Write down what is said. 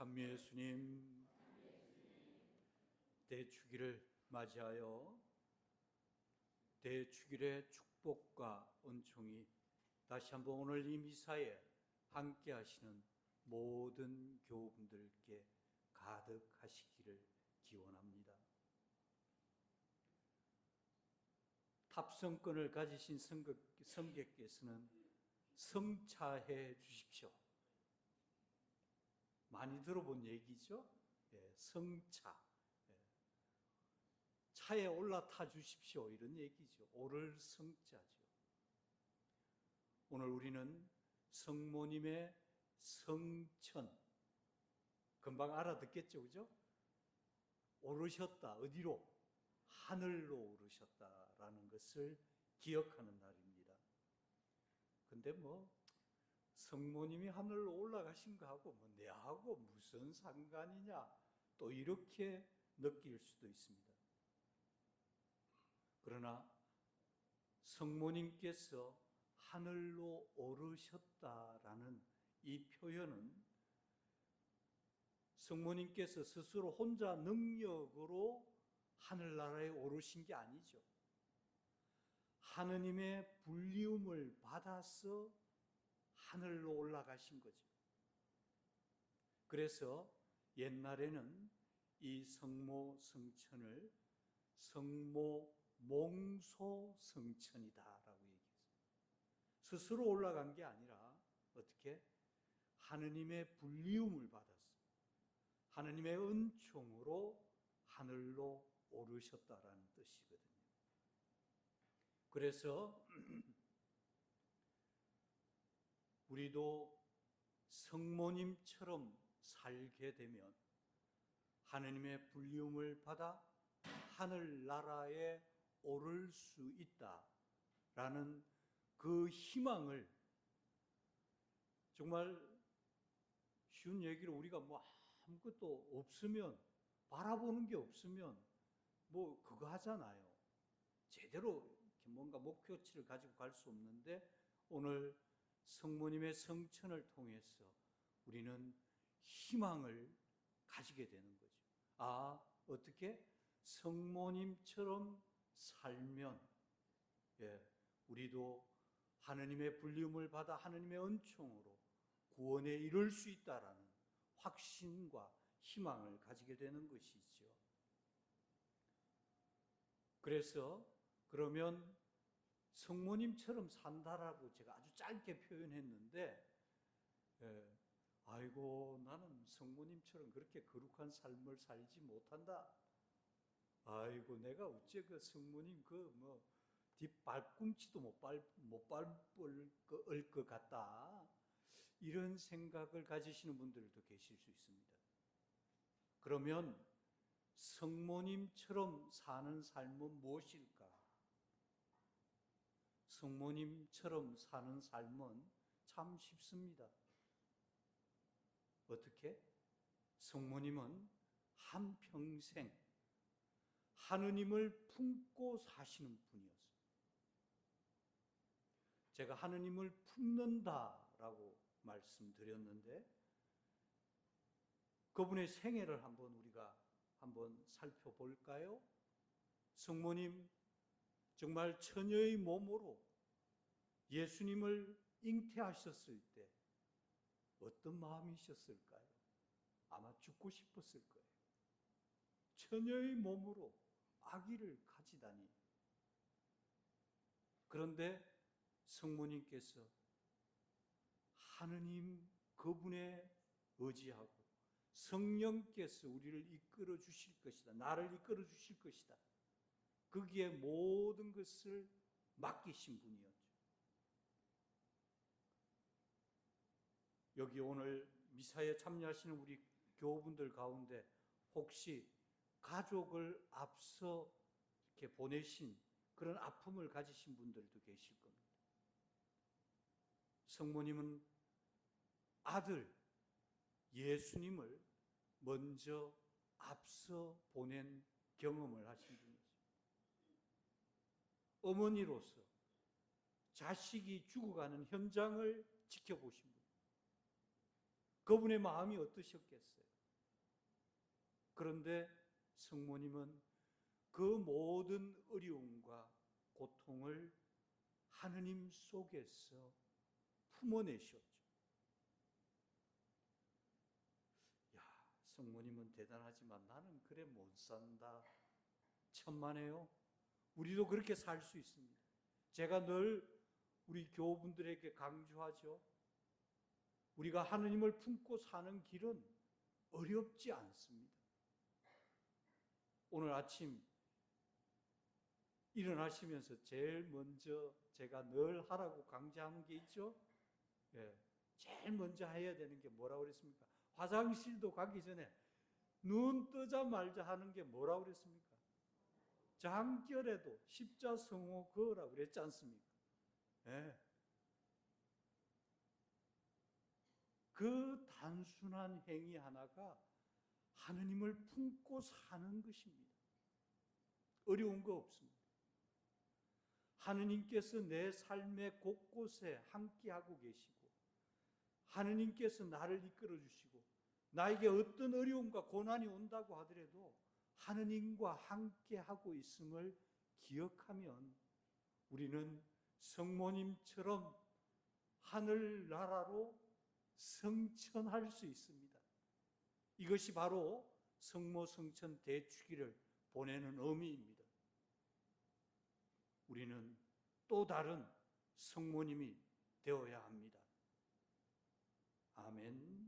찬미 예수님 대축일을 맞이하여 대축일의 축복과 은총이 다시 한번 오늘 이 미사에 함께 하시는 모든 교우분들께 가득하시기를 기원합니다. 탑승권을 가지신 성객, 성객께서는 성차해 주십시오. 많이 들어본 얘기죠? 예, 성차. 예. 차에 올라타 주십시오. 이런 얘기죠. 오를 성자죠. 오늘 우리는 성모님의 성천. 금방 알아듣겠죠? 그죠? 오르셨다. 어디로? 하늘로 오르셨다라는 것을 기억하는 날입니다. 근데 뭐, 성모님이 하늘로 올라가신 거하고 뭐 내하고 무슨 상관이냐 또 이렇게 느낄 수도 있습니다. 그러나 성모님께서 하늘로 오르셨다라는 이 표현은 성모님께서 스스로 혼자 능력으로 하늘나라에 오르신 게 아니죠. 하느님의 불리움을 받아서 하늘로 올라가신 거죠. 그래서 옛날에는 이 성모 성천을 성모 몽소 성천이다라고 얘기했어요. 스스로 올라간 게 아니라 어떻게 하느님의 불리움을 받았어. 하느님의 은총으로 하늘로 오르셨다라는 뜻이거든요. 그래서 우리도 성모님처럼 살게 되면 하느님의 불리움을 받아 하늘 나라에 오를 수 있다라는 그 희망을 정말 쉬운 얘기로 우리가 뭐 아무것도 없으면 바라보는 게 없으면 뭐 그거 하잖아요. 제대로 뭔가 목표치를 가지고 갈 수 없는데 오늘 성모님의 성천을 통해서 우리는 희망을 가지게 되는 거죠. 아, 어떻게? 성모님처럼 살면, 예, 우리도 하느님의 불리움을 받아 하느님의 은총으로 구원에 이를 수 있다라는 확신과 희망을 가지게 되는 것이죠. 그래서 그러면 성모님처럼 산다라고 제가 아주 짧게 표현했는데, 예, 아이고, 나는 성모님처럼 그렇게 거룩한 삶을 살지 못한다. 아이고, 내가 어째 그 성모님 그 뭐, 뒷발꿈치도 못 밟, 못 밟을 것 같다. 이런 생각을 가지시는 분들도 계실 수 있습니다. 그러면 성모님처럼 사는 삶은 무엇일까? 성모님처럼 사는 삶은 참 쉽습니다. 어떻게? 성모님은 한평생 하느님을 품고 사시는 분이었어요. 제가 하느님을 품는다라고 말씀드렸는데 그분의 생애를 한번 우리가 한번 살펴볼까요? 성모님 정말 처녀의 몸으로 예수님을 잉태하셨을 때 어떤 마음이셨을까요? 아마 죽고 싶었을 거예요. 처녀의 몸으로 아기를 가지다니. 그런데 성모님께서 하느님 그분에 의지하고 성령께서 우리를 이끌어 주실 것이다. 나를 이끌어 주실 것이다. 거기에 모든 것을 맡기신 분이었죠. 여기 오늘 미사에 참여하시는 우리 교우분들 가운데 혹시 가족을 앞서 이렇게 보내신 그런 아픔을 가지신 분들도 계실 겁니다. 성모님은 아들 예수님을 먼저 앞서 보낸 경험을 하신 분이죠. 어머니로서 자식이 죽어가는 현장을 지켜보신 분. 그분의 마음이 어떠셨겠어요? 그런데 성모님은 그 모든 어려움과 고통을 하느님 속에서 품어내셨죠. 야, 성모님은 대단하지만 나는 그래 못 산다. 천만에요. 우리도 그렇게 살 수 있습니다. 제가 늘 우리 교우분들에게 강조하죠. 우리가 하느님을 품고 사는 길은 어렵지 않습니다. 오늘 아침 일어나시면서 제일 먼저 제가 늘 하라고 강조하는 게 있죠. 예. 제일 먼저 해야 되는 게 뭐라고 그랬습니까? 화장실도 가기 전에 눈 뜨자 말자 하는 게 뭐라고 그랬습니까? 장결에도 십자성호 그어라고 그랬지 않습니까? 예. 그 단순한 행위 하나가 하느님을 품고 사는 것입니다. 어려운 거 없습니다. 하느님께서 내 삶의 곳곳에 함께하고 계시고, 하느님께서 나를 이끌어 주시고, 나에게 어떤 어려움과 고난이 온다고 하더라도 하느님과 함께하고 있음을 기억하면 우리는 성모님처럼 하늘나라로 성천할 수 있습니다. 이것이 바로 성모 성천 대축기를 보내는 의미입니다. 우리는 또 다른 성모님이 되어야 합니다. 아멘.